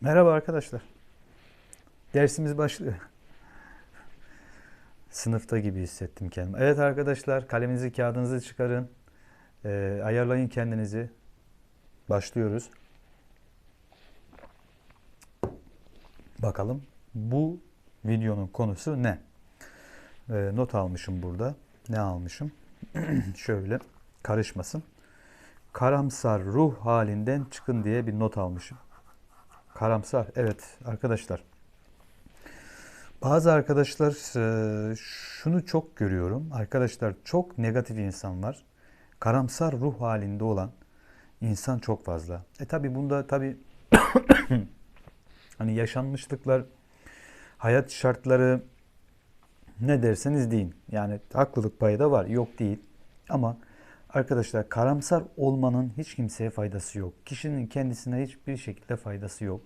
Merhaba arkadaşlar. Dersimiz başlıyor. Sınıfta gibi hissettim kendimi. Evet arkadaşlar kaleminizi kağıdınızı çıkarın. Ee, ayarlayın kendinizi. Başlıyoruz. Bakalım bu videonun konusu ne? Ee, not almışım burada. Ne almışım? Şöyle karışmasın. Karamsar ruh halinden çıkın diye bir not almışım. Karamsar. Evet arkadaşlar. Bazı arkadaşlar e, şunu çok görüyorum. Arkadaşlar çok negatif insan var. Karamsar ruh halinde olan insan çok fazla. E tabi bunda tabi hani yaşanmışlıklar, hayat şartları ne derseniz deyin. Yani haklılık payı da var. Yok değil. Ama arkadaşlar karamsar olmanın hiç kimseye faydası yok. Kişinin kendisine hiçbir şekilde faydası yok.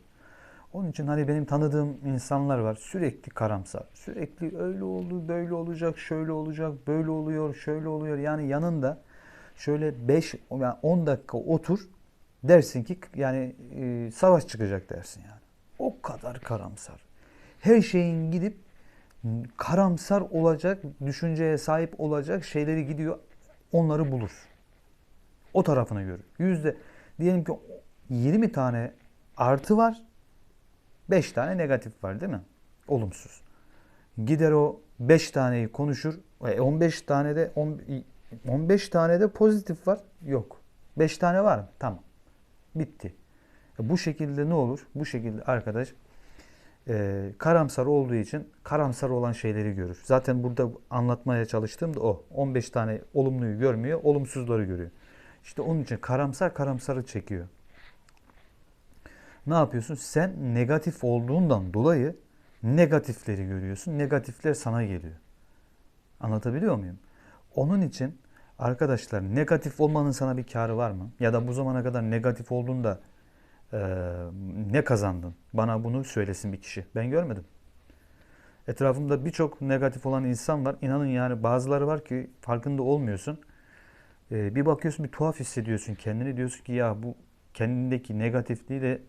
Onun için hani benim tanıdığım insanlar var sürekli karamsar. Sürekli öyle oldu, böyle olacak, şöyle olacak, böyle oluyor, şöyle oluyor. Yani yanında şöyle 5 yani 10 dakika otur dersin ki yani e, savaş çıkacak dersin yani. O kadar karamsar. Her şeyin gidip karamsar olacak, düşünceye sahip olacak şeyleri gidiyor onları bulur. O tarafına göre. Yüzde diyelim ki 20 tane artı var. 5 tane negatif var değil mi? Olumsuz. Gider o 5 taneyi konuşur. E, 15 tane de 15 tane de pozitif var. Yok. 5 tane var mı? Tamam. Bitti. E, bu şekilde ne olur? Bu şekilde arkadaş e, karamsar olduğu için karamsar olan şeyleri görür. Zaten burada anlatmaya çalıştığım da o. 15 tane olumluyu görmüyor, olumsuzları görüyor. İşte onun için karamsar karamsarı çekiyor. Ne yapıyorsun? Sen negatif olduğundan dolayı negatifleri görüyorsun. Negatifler sana geliyor. Anlatabiliyor muyum? Onun için arkadaşlar negatif olmanın sana bir karı var mı? Ya da bu zamana kadar negatif olduğunda ne kazandın? Bana bunu söylesin bir kişi. Ben görmedim. Etrafımda birçok negatif olan insan var. İnanın yani bazıları var ki farkında olmuyorsun. Ee, bir bakıyorsun bir tuhaf hissediyorsun kendini. Diyorsun ki ya bu kendindeki negatifliği de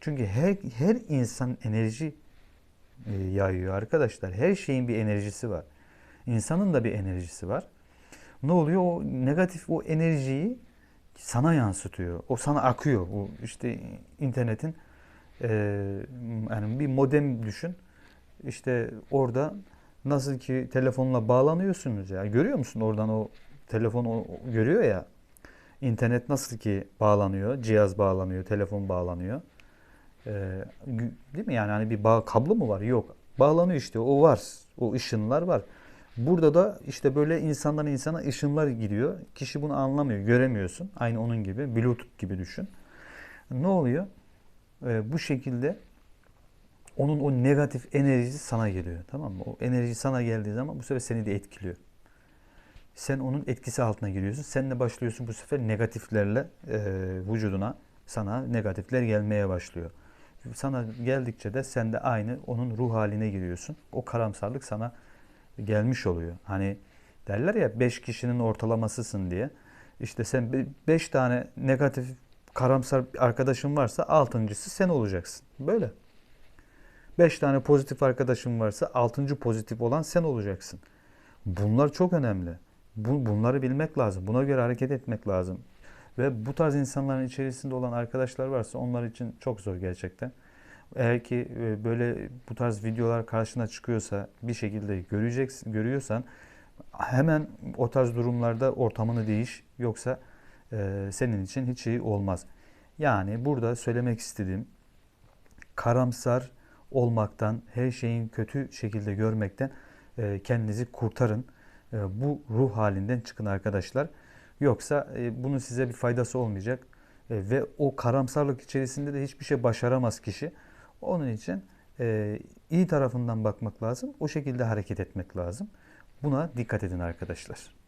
çünkü her, her insan enerji e, yayıyor arkadaşlar. Her şeyin bir enerjisi var. İnsanın da bir enerjisi var. Ne oluyor? O negatif o enerjiyi sana yansıtıyor. O sana akıyor. O işte internetin e, yani bir modem düşün. İşte orada nasıl ki telefonla bağlanıyorsunuz ya. Görüyor musun oradan o telefon görüyor ya. İnternet nasıl ki bağlanıyor, cihaz bağlanıyor, telefon bağlanıyor. Ee, değil mi yani hani bir bağ kablo mu var? Yok. Bağlanıyor işte. O var. O ışınlar var. Burada da işte böyle insandan insana ışınlar gidiyor. Kişi bunu anlamıyor, göremiyorsun. Aynı onun gibi, Bluetooth gibi düşün. Ne oluyor? Ee, bu şekilde onun o negatif enerjisi sana geliyor. Tamam mı? O enerji sana geldiği zaman bu sefer seni de etkiliyor. Sen onun etkisi altına giriyorsun. Sen de başlıyorsun bu sefer negatiflerle e, vücuduna sana negatifler gelmeye başlıyor. Sana geldikçe de sen de aynı onun ruh haline giriyorsun. O karamsarlık sana gelmiş oluyor. Hani derler ya 5 kişinin ortalamasısın diye. İşte sen 5 tane negatif karamsar arkadaşın varsa altıncısı sen olacaksın. Böyle. 5 tane pozitif arkadaşın varsa altıncı pozitif olan sen olacaksın. Bunlar çok önemli. Bu, bunları bilmek lazım. Buna göre hareket etmek lazım. Ve bu tarz insanların içerisinde olan arkadaşlar varsa onlar için çok zor gerçekten. Eğer ki e, böyle bu tarz videolar karşına çıkıyorsa bir şekilde göreceksin, görüyorsan hemen o tarz durumlarda ortamını değiş yoksa e, senin için hiç iyi olmaz. Yani burada söylemek istediğim karamsar olmaktan, her şeyin kötü şekilde görmekten e, kendinizi kurtarın. E, bu ruh halinden çıkın arkadaşlar. Yoksa e, bunun size bir faydası olmayacak e, ve o karamsarlık içerisinde de hiçbir şey başaramaz kişi. Onun için e, iyi tarafından bakmak lazım. O şekilde hareket etmek lazım. Buna dikkat edin arkadaşlar.